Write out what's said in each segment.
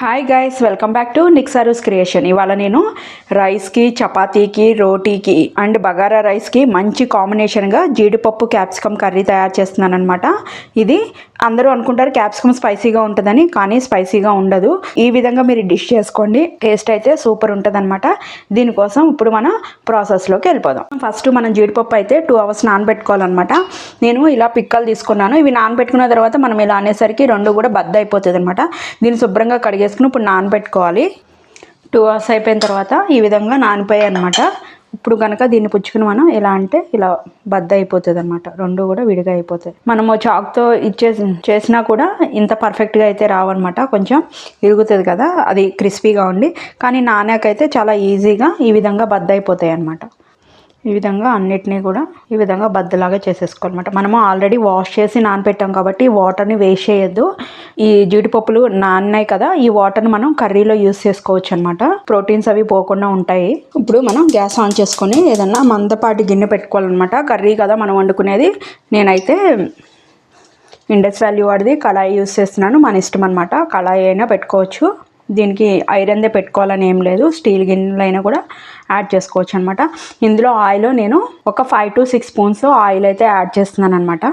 Hi guys welcome back to నిక్సారూస్ creation ఇవాళ నేను రైస్కి చపాతీకి రోటీకి అండ్ బగారా రైస్కి మంచి కాంబినేషన్గా జీడిపప్పు క్యాప్సికమ్ కర్రీ తయారు చేస్తున్నాను అనమాట ఇది అందరూ అనుకుంటారు క్యాప్సికమ్ స్పైసీగా ఉంటుందని కానీ స్పైసీగా ఉండదు. ఈ విధంగా మీరు డిష్ చేసుకోండి. టేస్ట్ అయితే సూపర్ ఉంటుంది అనమాట దీనికోసం ఇప్పుడు మన ప్రాసెస్లోకి వెళ్ళిపోదాం. ఫస్ట్ మనం జీడిపప్పు అయితే టూ అవర్స్ నానబెట్టుకోవాలన్నమాట. నేను ఇలా పిక్కలు తీసుకున్నాను. ఇవి నానబెట్టుకున్న తర్వాత మనం ఇలా అనేసరికి రెండు కూడా బద్ద అయిపోతుంది అనమాట దీన్ని శుభ్రంగా కడిగే చేసుకుని ఇప్పుడు నానబెట్టుకోవాలి. టూ అవర్స్ అయిపోయిన తర్వాత ఈ విధంగా నానిపోయాయి అనమాట ఇప్పుడు కనుక దీన్ని పుచ్చుకుని మనం ఎలా అంటే ఇలా బద్ద అయిపోతుంది అనమాట రెండు కూడా విడిగా అయిపోతాయి. మనము చాక్తో ఇచ్చే చేసినా కూడా ఇంత పర్ఫెక్ట్గా అయితే రావన్నమాట. కొంచెం ఇరుగుతుంది కదా అది క్రిస్పీగా ఉండి. కానీ నానాకైతే చాలా ఈజీగా ఈ విధంగా బద్ద అయిపోతాయి అనమాట ఈ విధంగా అన్నిటినీ కూడా ఈ విధంగా బద్దలాగా చేసేసుకోవాలన్నమాట. మనము ఆల్రెడీ వాష్ చేసి నానబెట్టాం కాబట్టి వాటర్ని వేస్ట్ చేయొద్దు. ఈ జీడిపప్పులు నాన్నాయి కదా ఈ వాటర్ని మనం కర్రీలో యూస్ చేసుకోవచ్చు అనమాట ప్రోటీన్స్ అవి పోకుండా ఉంటాయి. ఇప్పుడు మనం గ్యాస్ ఆన్ చేసుకొని ఏదన్నా మందపాటి గిన్నె పెట్టుకోవాలన్నమాట. కర్రీ కదా మనం వండుకునేది. నేనైతే ఇండస్ వాల్యూ వాడిది. కళాయి యూస్ చేస్తున్నాను. మన ఇష్టం అనమాట కళాయి అయినా పెట్టుకోవచ్చు. దీనికి ఐరన్దే పెట్టుకోవాలని ఏం లేదు. స్టీల్ గిన్నెలు అయినా కూడా యాడ్ చేసుకోవచ్చు అనమాట ఇందులో ఆయిల్ నేను ఒక five to six spoons oil అయితే యాడ్ చేస్తున్నాను అనమాట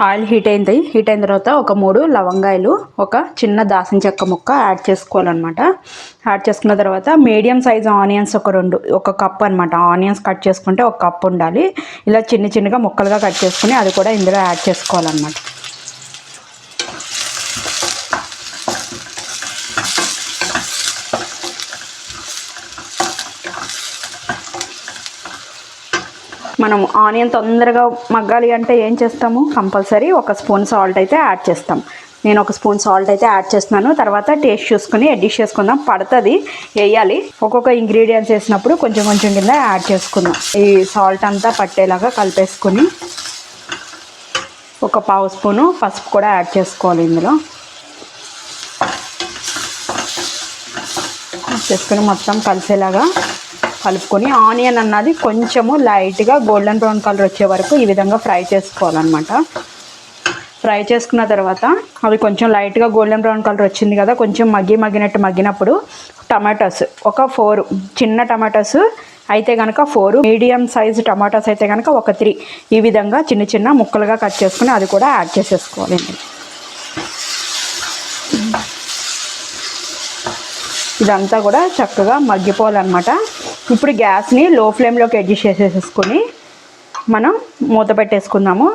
ఆయిల్ హీట్ అయింది. హీట్ అయిన తర్వాత ఒక మూడు లవంగాయలు ఒక చిన్న దాసిన చెక్క ముక్క యాడ్ చేసుకోవాలన్నమాట. యాడ్ చేసుకున్న తర్వాత మీడియం సైజ్ ఆనియన్స్ ఒక రెండు ఒక కప్ అనమాట ఆనియన్స్ కట్ చేసుకుంటే ఒక కప్ ఉండాలి. ఇలా చిన్న చిన్నగా ముక్కలుగా కట్ చేసుకుని అది కూడా ఇందులో యాడ్ చేసుకోవాలన్నమాట. మనం ఆనియన్ తొందరగా మగ్గాలి అంటే ఏం చేస్తాము? కంపల్సరీ ఒక స్పూన్ సాల్ట్ అయితే యాడ్ చేస్తాం. నేను ఒక స్పూన్ సాల్ట్ అయితే యాడ్ చేస్తున్నాను. తర్వాత టేస్ట్ చూసుకుని అడ్జస్ట్ చేసుకుందాం. పడుతుంది వేయాలి. ఒక్కొక్క ఇంగ్రీడియంట్స్ వేసినప్పుడు కొంచెం కొంచెం కింద యాడ్ చేసుకుందాం. ఈ సాల్ట్ అంతా పట్టేలాగా కలిపేసుకుని ఒక పావు స్పూను పసుపు కూడా యాడ్ చేసుకోవాలి ఇందులో. చేసుకుని మొత్తం కలిసేలాగా కలుపుకొని ఆనియన్ అన్నది కొంచెము లైట్గా గోల్డెన్ బ్రౌన్ కలర్ వచ్చే వరకు ఈ విధంగా ఫ్రై చేసుకోవాలన్నమాట. ఫ్రై చేసుకున్న తర్వాత అవి కొంచెం లైట్గా గోల్డెన్ బ్రౌన్ కలర్ వచ్చింది కదా కొంచెం మగ్గి మగ్గినట్టు మగ్గినప్పుడు టమాటాస్ ఒక ఫోర్ చిన్న టమాటాస్ అయితే కనుక ఫోర్ మీడియం సైజ్ టమాటాస్ అయితే కనుక ఒక త్రీ ఈ విధంగా చిన్న చిన్న ముక్కలుగా కట్ చేసుకుని అది కూడా యాడ్ చేసేసుకోవాలండి ఇదంతా కూడా చక్కగా మగ్గిపోవాలన్నమాట. ఇప్పుడు గ్యాస్ని లో ఫ్లేమ్లోకి అడ్జస్ట్ చేసేసుకొని మనం మూత పెట్టేసుకుందాము.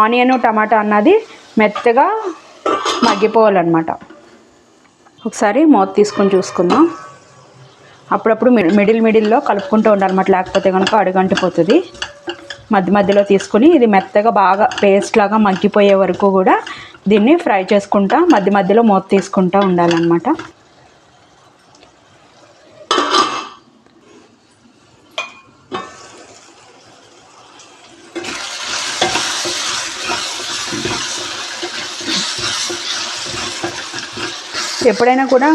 ఆనియన్ టమాటా అన్నది మెత్తగా మగ్గిపోవాలన్నమాట. ఒకసారి మూత తీసుకొని చూసుకుందాం. అప్పుడప్పుడు మిడిల్ మిడిల్లో కలుపుకుంటూ ఉండాలన్నమాట. లేకపోతే కనుక అడుగంటిపోతుంది. మధ్య మధ్యలో తీసుకుని ఇది మెత్తగా బాగా పేస్ట్ లాగా మగ్గిపోయే వరకు కూడా దీన్ని ఫ్రై చేసుకుంటా మధ్య మధ్యలో మూత తీసుకుంటూ ఉండాలన్నమాట. ఎప్పుడైనా కూడా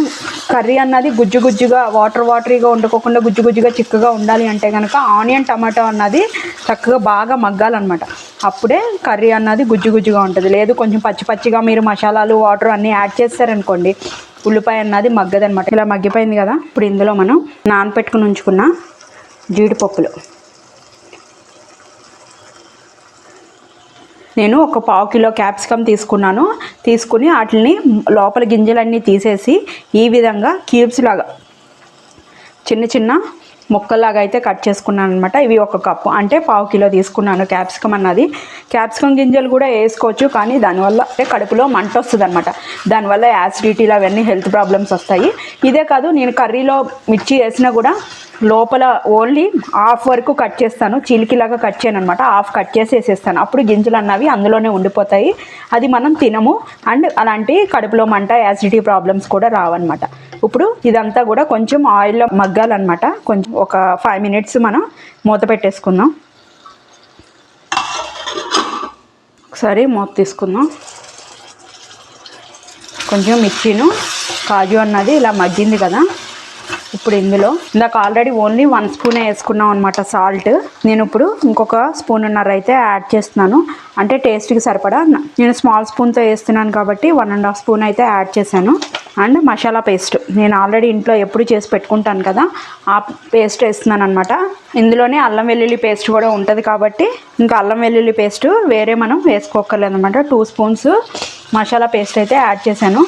కర్రీ అన్నది గుజ్జు గుజ్జుగా వాటర్ వాటరీగా వండుకోకుండా గుజ్జు గుజ్జుగా చిక్కగా ఉండాలి అంటే కనుక ఆనియన్ టమాటో అన్నది చక్కగా బాగా మగ్గాలన్నమాట. అప్పుడే కర్రీ అన్నది గుజ్జు గుజ్జుగా ఉంటుంది. లేదు కొంచెం పచ్చి పచ్చిగా మీరు మసాలాలు వాటర్ అన్నీ యాడ్ చేస్తారనుకోండి ఉల్లిపాయ అన్నది మగ్గదనమాట ఇలా మగ్గిపోయింది కదా ఇప్పుడు ఇందులో మనం నానపెట్టుకుని ఉంచుకున్న జీడిపప్పులు. నేను ఒక పావు కిలో క్యాప్సికమ్ తీసుకున్నాను. తీసుకుని వాటిని లోపల గింజలన్నీ తీసేసి ఈ విధంగా క్యూబ్స్ లాగా చిన్న చిన్న ముక్కల్లాగా అయితే కట్ చేసుకున్నాను అనమాట ఇవి ఒక కప్పు. అంటే పావు కిలో తీసుకున్నాను క్యాప్సికమ్ అన్నది. క్యాప్సికమ్ గింజలు కూడా వేసుకోవచ్చు కానీ దానివల్ల అంటే కడుపులో మంట వస్తుంది అనమాట దానివల్ల యాసిడిటీలు అవన్నీ హెల్త్ ప్రాబ్లమ్స్ వస్తాయి. ఇదే కాదు నేను కర్రీలో మిర్చి వేసినా కూడా లోపల ఓన్లీ హాఫ్ వరకు కట్ చేస్తాను. చిలికిలాగా కట్ చేయను అనమాట హాఫ్ కట్ చేసి వేసేస్తాను. అప్పుడు గింజలు అన్నవి అందులోనే ఉండిపోతాయి. అది మనం తినము. అండ్ అలాంటి కడుపులో మంట యాసిడిటీ ప్రాబ్లమ్స్ కూడా రావన్నమాట. ఇప్పుడు ఇదంతా కూడా కొంచెం ఆయిల్లో మగ్గాలన్నమాట. కొంచెం ఒక ఫైవ్ మినిట్స్ మనం మూత పెట్టేసుకుందాం. ఒకసారి మూత తీసుకుందాం. కొంచెం మిర్చిను కాజు అన్నది ఇలా మగ్గింది కదా. ఇప్పుడు ఇందులో ఇందాక ఆల్రెడీ ఓన్లీ వన్ స్పూనే వేసుకున్నాం అనమాట సాల్ట్ నేను ఇప్పుడు ఇంకొక స్పూన్నర అయితే యాడ్ చేస్తున్నాను. అంటే టేస్ట్కి సరిపడా నేను స్మాల్ స్పూన్తో వేస్తున్నాను కాబట్టి వన్ అండ్ హాఫ్ స్పూన్ అయితే యాడ్ చేశాను. అండ్ మసాలా పేస్ట్ నేను ఆల్రెడీ ఇంట్లో ఎప్పుడు చేసి పెట్టుకుంటాను కదా ఆ పేస్ట్ వేస్తున్నాను అనమాట ఇందులోనే అల్లం వెల్లుల్లి పేస్ట్ కూడా ఉంటుంది కాబట్టి ఇంకా అల్లం వెల్లుల్లి పేస్ట్ వేరే మనం వేసుకోకర్లేదు అనమాట టూ స్పూన్స్ మసాలా పేస్ట్ అయితే యాడ్ చేశాను.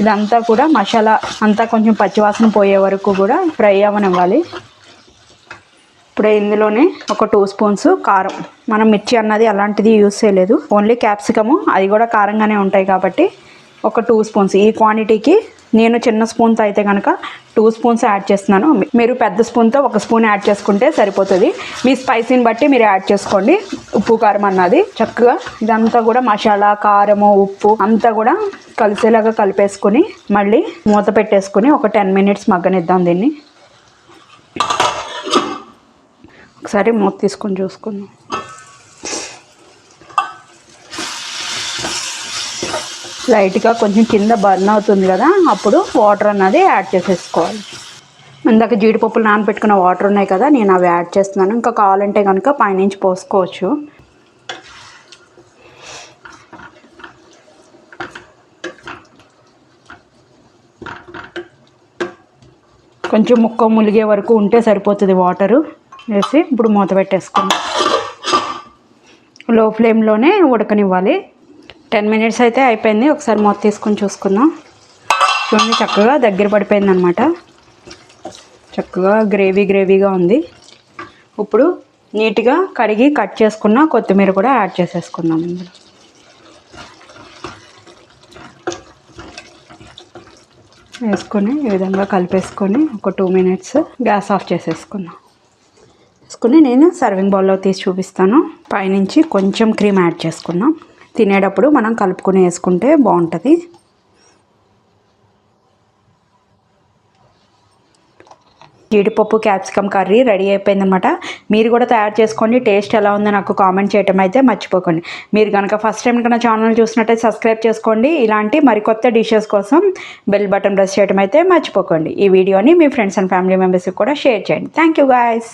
ఇదంతా కూడా మసాలా అంతా కొంచెం పచ్చివాసన పోయే వరకు కూడా ఫ్రై అవ్వనివ్వాలి ఇప్పుడు ఇందులోనే ఒక టూ స్పూన్స్ కారం. మనం మిర్చి అన్నది అలాంటిది యూస్ చేయలేదు. ఓన్లీ క్యాప్సికము అది కూడా కారంగానే ఉంటాయి కాబట్టి ఒక టూ స్పూన్స్. ఈ క్వాంటిటీకి నేను చిన్న స్పూన్తో అయితే కనుక టూ స్పూన్స్ యాడ్ చేస్తున్నాను. మీరు పెద్ద స్పూన్తో ఒక స్పూన్ యాడ్ చేసుకుంటే సరిపోతుంది. మీ స్పైసీని బట్టి మీరు యాడ్ చేసుకోండి. ఉప్పు కారం అన్నది చక్కగా ఇదంతా కూడా మసాలా కారము ఉప్పు అంతా కూడా కలిసేలాగా కలిపేసుకొని మళ్ళీ మూత పెట్టేసుకొని ఒక టెన్ మినిట్స్ మగ్గనిద్దాం దీన్ని. ఒకసారి మూత తీసుకొని చూసుకుందాం. లైట్గా కొంచెం కింద బర్న్ అవుతుంది కదా అప్పుడు వాటర్ అన్నది యాడ్ చేసేసుకోవాలి. ఇందాక జీడిపప్పులు నానబెట్టుకున్న వాటర్ ఉన్నాయి కదా నేను అవి యాడ్ చేస్తున్నాను. ఇంకా కావాలంటే కనుక పైనుంచి పోసుకోవచ్చు. కొంచెం ముక్క ములిగే వరకు ఉంటే సరిపోతుంది వాటరు. వేసి ఇప్పుడు మూత పెట్టేసుకోండి లో ఫ్లేమ్లోనే ఉడకనివ్వాలి. టెన్ మినిట్స్ అయితే అయిపోయింది. ఒకసారి మూత తీసుకొని చూసుకుందాం. చూడండి చక్కగా దగ్గర పడిపోయింది అనమాట చక్కగా గ్రేవీ గ్రేవీగా ఉంది. ఇప్పుడు నీట్గా కడిగి కట్ చేసుకున్న కొత్తిమీర కూడా యాడ్ చేసేసుకుందాం ఇందులో. వేసుకొని ఈ విధంగా కలిపేసుకొని ఒక టూ మినిట్స్ గ్యాస్ ఆఫ్ చేసేసుకున్నాం వేసుకుని నేను సర్వింగ్ బౌల్లో తీసి చూపిస్తాను. పైనుంచి కొంచెం క్రీమ్ యాడ్ చేసుకున్నాం తినేటప్పుడు మనం కలుపుకొని వేసుకుంటే బాగుంటుంది. జీడిపప్పు క్యాప్సికమ్ కర్రీ రెడీ అయిపోయిందనమాట మీరు కూడా తయారు చేసుకోండి. టేస్ట్ ఎలా ఉందో నాకు కామెంట్ చేయటం అయితే మర్చిపోకండి. మీరు కనుక ఫస్ట్ టైం కనుక ఛానల్ చూసినట్టయితే సబ్స్క్రైబ్ చేసుకోండి. ఇలాంటి మరికొత్త డిషెస్ కోసం బెల్ బటన్ ప్రెస్ చేయడం అయితే మర్చిపోకండి. ఈ వీడియోని మీ ఫ్రెండ్స్ అండ్ ఫ్యామిలీ మెంబర్స్కి కూడా షేర్ చేయండి. Thank you guys.